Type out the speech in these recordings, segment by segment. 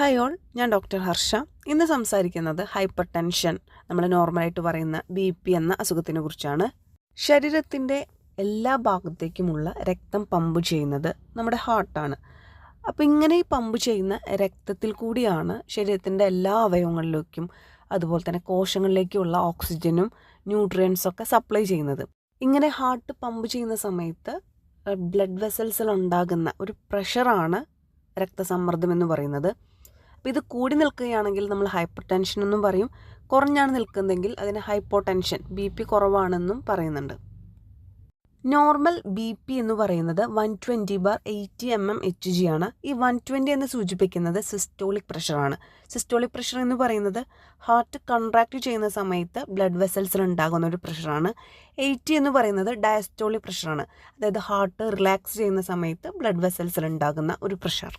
Hi all ഞാൻ doctor Harsha. ഇന്ന് സംസാരിക്കുന്നത് ഹൈപ്പർ ടെൻഷൻ നമ്മൾ നോർമലായിട്ട് പറയുന്ന ബി പി എന്ന അസുഖത്തിനെ കുറിച്ചാണ്. ശരീരത്തിന്റെ എല്ലാ ഭാഗത്തേക്കുമുള്ള രക്തം പമ്പ് ചെയ്യുന്നത് നമ്മുടെ ഹാർട്ടാണ് അപ്പോൾ ഇങ്ങനെ ഈ പമ്പ് ചെയ്യുന്ന രക്തത്തിൽ കൂടിയാണ് ശരീരത്തിന്റെ എല്ലാ അവയവങ്ങളിലേക്കും അതുപോലെ തന്നെ കോശങ്ങളിലേക്കുള്ള ഓക്സിജനും ന്യൂട്രിയൻസൊക്കെ സപ്ലൈ ചെയ്യുന്നത്. ഇങ്ങനെ ഹാർട്ട് പമ്പ് ചെയ്യുന്ന സമയത്ത് ബ്ലഡ് വെസൽസിൽ ഉണ്ടാകുന്ന ഒരു പ്രഷറാണ് രക്തസമ്മർദ്ദം എന്ന് പറയുന്നത്. അപ്പോൾ ഇത് കൂടി നിൽക്കുകയാണെങ്കിൽ നമ്മൾ ഹൈപ്പർ ടെൻഷൻ എന്നും പറയും. കുറഞ്ഞാണ് നിൽക്കുന്നതെങ്കിൽ അതിന് ഹൈപ്പോ ടെൻഷൻ ബി പി കുറവാണെന്നും പറയുന്നുണ്ട്. നോർമൽ ബി പി എന്ന് പറയുന്നത് one twenty bar eighty M M H G ആണ്. ഈ വൺ ട്വന്റി എന്ന് സൂചിപ്പിക്കുന്നത് സിസ്റ്റോളിക് പ്രഷറാണ് സിസ്റ്റോളിക് പ്രഷർ എന്ന് പറയുന്നത് ഹാർട്ട് കൺട്രാക്ട് ചെയ്യുന്ന സമയത്ത് ബ്ലഡ് വെസൽസിൽ ഉണ്ടാകുന്ന ഒരു പ്രഷറാണ് എയ്റ്റി എന്ന് പറയുന്നത് ഡയസ്റ്റോളിക് പ്രഷറാണ് അതായത് ഹാർട്ട് റിലാക്സ് ചെയ്യുന്ന സമയത്ത് ബ്ലഡ് വെസൽസിൽ ഉണ്ടാകുന്ന ഒരു പ്രഷർ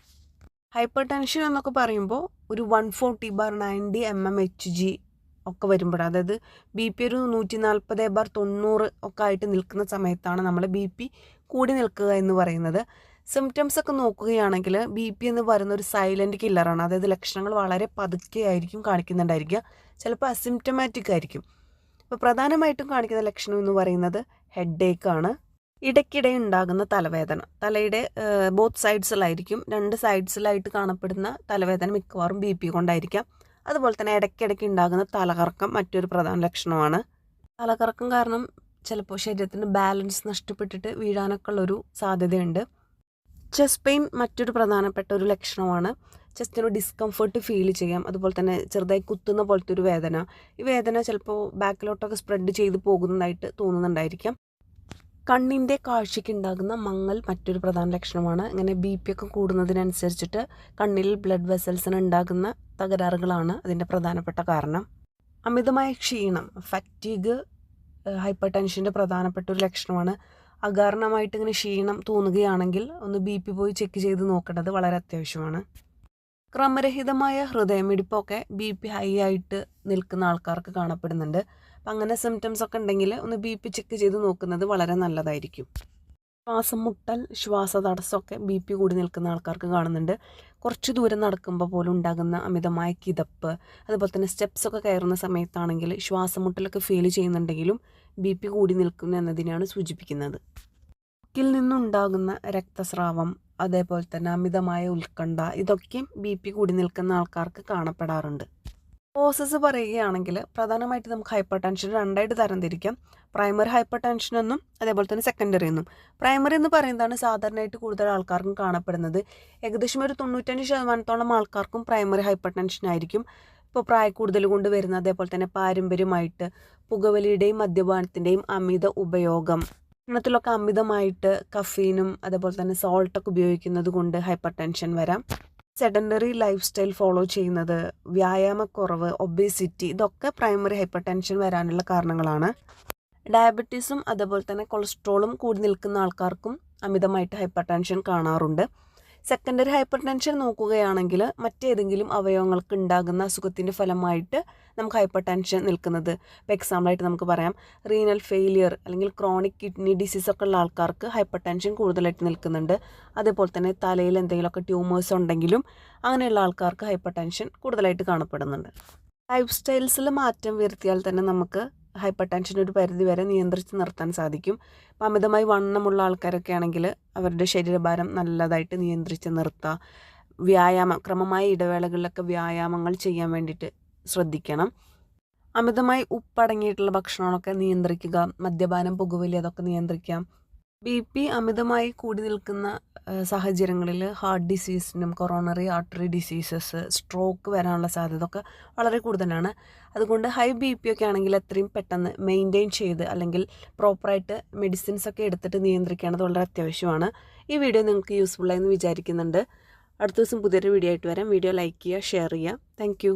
ഹൈപ്പർ ടെൻഷൻ എന്നൊക്കെ പറയുമ്പോൾ ഒരു one forty bar ninety M M H G ഒക്കെ വരുമ്പോൾ അതായത് ബി പി ഒരു നൂറ്റി നാൽപ്പത് ബാർ തൊണ്ണൂറ് ഒക്കെ ആയിട്ട് നിൽക്കുന്ന സമയത്താണ് നമ്മൾ ബി പി കൂടി നിൽക്കുക എന്ന് പറയുന്നത്. സിംറ്റംസ് ഒക്കെ നോക്കുകയാണെങ്കിൽ ബി പി എന്ന് പറയുന്ന ഒരു സൈലന്റ് കില്ലറാണ് അതായത് ലക്ഷണങ്ങൾ വളരെ പതുക്കെ ആയിരിക്കും കാണിക്കുന്നുണ്ടായിരിക്കുക. ചിലപ്പോൾ അസിംറ്റമാറ്റിക് ആയിരിക്കും. അപ്പോൾ പ്രധാനമായിട്ടും കാണിക്കുന്ന ലക്ഷണം എന്ന് പറയുന്നത് ഹെഡ് ഏക്കാണ് ഇടയ്ക്കിടെ ഉണ്ടാകുന്ന തലവേദന. തലയുടെ ബോത്ത് സൈഡ്സിലായിരിക്കും രണ്ട് സൈഡ്സിലായിട്ട് കാണപ്പെടുന്ന തലവേദന മിക്കവാറും ബി പി കൊണ്ടായിരിക്കാം. അതുപോലെ തന്നെ ഇടയ്ക്കിടയ്ക്ക് ഉണ്ടാകുന്ന തലകറക്കം മറ്റൊരു പ്രധാന ലക്ഷണമാണ്. തലകറക്കം കാരണം ചിലപ്പോൾ ശരീരത്തിന് ബാലൻസ് നഷ്ടപ്പെട്ടിട്ട് വീഴാനൊക്കെ ഉള്ളൊരു സാധ്യതയുണ്ട്. ചെസ്റ്റ് പെയിൻ മറ്റൊരു പ്രധാനപ്പെട്ട ഒരു ലക്ഷണമാണ്. ചെസ്റ്റിന് ഡിസ്കംഫർട്ട് ഫീൽ ചെയ്യാം. അതുപോലെ തന്നെ ചെറുതായി കുത്തുന്ന പോലത്തെ ഒരു വേദന. ഈ വേദന ചിലപ്പോൾ ബാക്കിലോട്ടൊക്കെ സ്പ്രെഡ് ചെയ്ത് പോകുന്നതായിട്ട് തോന്നുന്നുണ്ടായിരിക്കാം. കണ്ണിന്റെ കാഴ്ചയ്ക്ക് ഉണ്ടാകുന്ന മങ്ങൽ മറ്റൊരു പ്രധാന ലക്ഷണമാണ്. ഇങ്ങനെ ബി പി ഒക്കെ കൂടുന്നതിനനുസരിച്ചിട്ട് കണ്ണിൽ ബ്ലഡ് വെസൽസിന് ഉണ്ടാകുന്ന തകരാറുകളാണ് അതിന്റെ പ്രധാനപ്പെട്ട കാരണം. അമിതമായ ക്ഷീണം ഫറ്റീഗ് ഹൈപ്പർ ടെൻഷന്റെ പ്രധാനപ്പെട്ട ഒരു ലക്ഷണമാണ്. അകാരണമായിട്ട് ഇങ്ങനെ ക്ഷീണം തോന്നുകയാണെങ്കിൽ ഒന്ന് ബി പി പോയി ചെക്ക് ചെയ്ത് നോക്കേണ്ടത് വളരെ അത്യാവശ്യമാണ്. ക്രമരഹിതമായ ഹൃദയമിടിപ്പൊക്കെ ബി പി ഹൈ ആയിട്ട് നിൽക്കുന്ന ആൾക്കാർക്ക് കാണപ്പെടുന്നുണ്ട്. അപ്പം അങ്ങനെ സിംറ്റംസ് ഒക്കെ ഉണ്ടെങ്കിൽ ഒന്ന് ബി പി ചെക്ക് ചെയ്ത് നോക്കുന്നത് വളരെ നല്ലതായിരിക്കും. ശ്വാസം മുട്ടൽ ശ്വാസ തടസ്സമൊക്കെ ബി പി കൂടി നിൽക്കുന്ന ആൾക്കാർക്ക് കാണുന്നുണ്ട്. കുറച്ച് ദൂരം നടക്കുമ്പോൾ പോലും ഉണ്ടാകുന്ന അമിതമായ കിതപ്പ് അതുപോലെ തന്നെ സ്റ്റെപ്സ് ഒക്കെ കയറുന്ന സമയത്താണെങ്കിൽ ശ്വാസം മുട്ടലൊക്കെ ഫീൽ ചെയ്യുന്നുണ്ടെങ്കിലും ബി പി കൂടി നിൽക്കുന്നു എന്നതിനെയാണ് സൂചിപ്പിക്കുന്നത്. ിൽ നിന്നുണ്ടാകുന്ന രക്തസ്രാവം അതേപോലെ തന്നെ അമിതമായ ഉത്കണ്ഠ ഇതൊക്കെയും ബി പി കൂടി നിൽക്കുന്ന ആൾക്കാർക്ക് കാണപ്പെടാറുണ്ട്. കോസസ് പറയുകയാണെങ്കിൽ പ്രധാനമായിട്ട് നമുക്ക് ഹൈപ്പർ ടെൻഷൻ രണ്ടായിട്ട് തരംതിരിക്കാം. പ്രൈമറി ഹൈപ്പർ ടെൻഷൻ എന്നും അതേപോലെ തന്നെ സെക്കൻഡറി എന്നും. പ്രൈമറി എന്ന് പറയുന്നതാണ് സാധാരണയായിട്ട് കൂടുതൽ ആൾക്കാർക്കും കാണപ്പെടുന്നത്. ഏകദേശം ഒരു തൊണ്ണൂറ്റഞ്ച് ശതമാനത്തോളം ആൾക്കാർക്കും പ്രൈമറി ഹൈപ്പർ ടെൻഷൻ ആയിരിക്കും. ഇപ്പോൾ പ്രായക്കൂടുതൽ കൊണ്ട് വരുന്ന അതേപോലെ തന്നെ പാരമ്പര്യമായിട്ട് പുകവലിയുടെയും മദ്യപാനത്തിന്റെയും അമിത ഉപയോഗം ഭക്ഷണത്തിലൊക്കെ അമിതമായിട്ട് കഫീനും അതേപോലെ തന്നെ സോൾട്ടൊക്കെ ഉപയോഗിക്കുന്നത് കൊണ്ട് ഹൈപ്പർ ടെൻഷൻ വരാം. സെഡൻഡറി ലൈഫ് സ്റ്റൈൽ ഫോളോ ചെയ്യുന്നത് വ്യായാമക്കുറവ് ഒബേസിറ്റി ഇതൊക്കെ പ്രൈമറി ഹൈപ്പർ ടെൻഷൻ വരാനുള്ള കാരണങ്ങളാണ്. ഡയബറ്റീസും അതുപോലെ തന്നെ കൊളസ്ട്രോളും കൂടി നിൽക്കുന്ന ആൾക്കാർക്കും അമിതമായിട്ട് ഹൈപ്പർ ടെൻഷൻ കാണാറുണ്ട്. സെക്കൻഡറി ഹൈപ്പർ ടെൻഷൻ നോക്കുകയാണെങ്കിൽ മറ്റേതെങ്കിലും അവയവങ്ങൾക്ക് ഉണ്ടാകുന്ന അസുഖത്തിന്റെ ഫലമായിട്ട് നമുക്ക് ഹൈപ്പർ ടെൻഷൻ നിൽക്കുന്നത് ഇപ്പോൾ എക്സാമ്പിളായിട്ട് നമുക്ക് പറയാം. റീനൽ ഫെയിലിയർ അല്ലെങ്കിൽ ക്രോണിക് കിഡ്നി ഡിസീസ് ഒക്കെ ഉള്ള ആൾക്കാർക്ക് ഹൈപ്പർ ടെൻഷൻ കൂടുതലായിട്ട് നിൽക്കുന്നുണ്ട്. അതേപോലെ തന്നെ തലയിൽ എന്തെങ്കിലുമൊക്കെ ട്യൂമേഴ്സ് ഉണ്ടെങ്കിലും അങ്ങനെയുള്ള ആൾക്കാർക്ക് ഹൈപ്പർ ടെൻഷൻ കൂടുതലായിട്ട് കാണപ്പെടുന്നുണ്ട്. ലൈഫ് സ്റ്റൈൽസിൽ മാറ്റം വരുത്തിയാൽ തന്നെ നമുക്ക് ഹൈപ്പർ ടെൻഷൻ ഒരു പരിധി വരെ നിയന്ത്രിച്ച് നിർത്താൻ സാധിക്കും. അപ്പം അമിതമായി വണ്ണമുള്ള ആൾക്കാരൊക്കെ ആണെങ്കിൽ അവരുടെ ശരീരഭാരം നല്ലതായിട്ട് നിയന്ത്രിച്ച് നിർത്തുക വ്യായാമം ക്രമമായ ഇടവേളകളിലൊക്കെ വ്യായാമങ്ങൾ ചെയ്യാൻ വേണ്ടിയിട്ട് ശ്രദ്ധിക്കണം. അമിതമായി ഉപ്പടങ്ങിയിട്ടുള്ള ഭക്ഷണങ്ങളൊക്കെ നിയന്ത്രിക്കുക മദ്യപാനം പുകവലി അതൊക്കെ നിയന്ത്രിക്കാം. ബി പി അമിതമായി കൂടി നിൽക്കുന്ന സാഹചര്യങ്ങളിൽ ഹാർട്ട് ഡിസീസിനും കൊറോണറി ആർട്ടറി ഡിസീസസ് സ്ട്രോക്ക് വരാനുള്ള സാധ്യത ഒക്കെ വളരെ കൂടുതലാണ്. അതുകൊണ്ട് ഹൈ ബി പി ഒക്കെ ആണെങ്കിൽ എത്രയും പെട്ടെന്ന് മെയിന്റെയിൻ ചെയ്ത് അല്ലെങ്കിൽ പ്രോപ്പറായിട്ട് മെഡിസിൻസ് ഒക്കെ എടുത്തിട്ട് നിയന്ത്രിക്കേണ്ടത് വളരെ അത്യാവശ്യമാണ്. ഈ വീഡിയോ നിങ്ങൾക്ക് യൂസ്ഫുള്ളായി എന്ന് വിചാരിക്കുന്നുണ്ട്. അടുത്ത ദിവസം പുതിയൊരു വീഡിയോ ആയിട്ട് വരാം. വീഡിയോ ലൈക്ക് ചെയ്യുക ഷെയർ ചെയ്യുക. താങ്ക്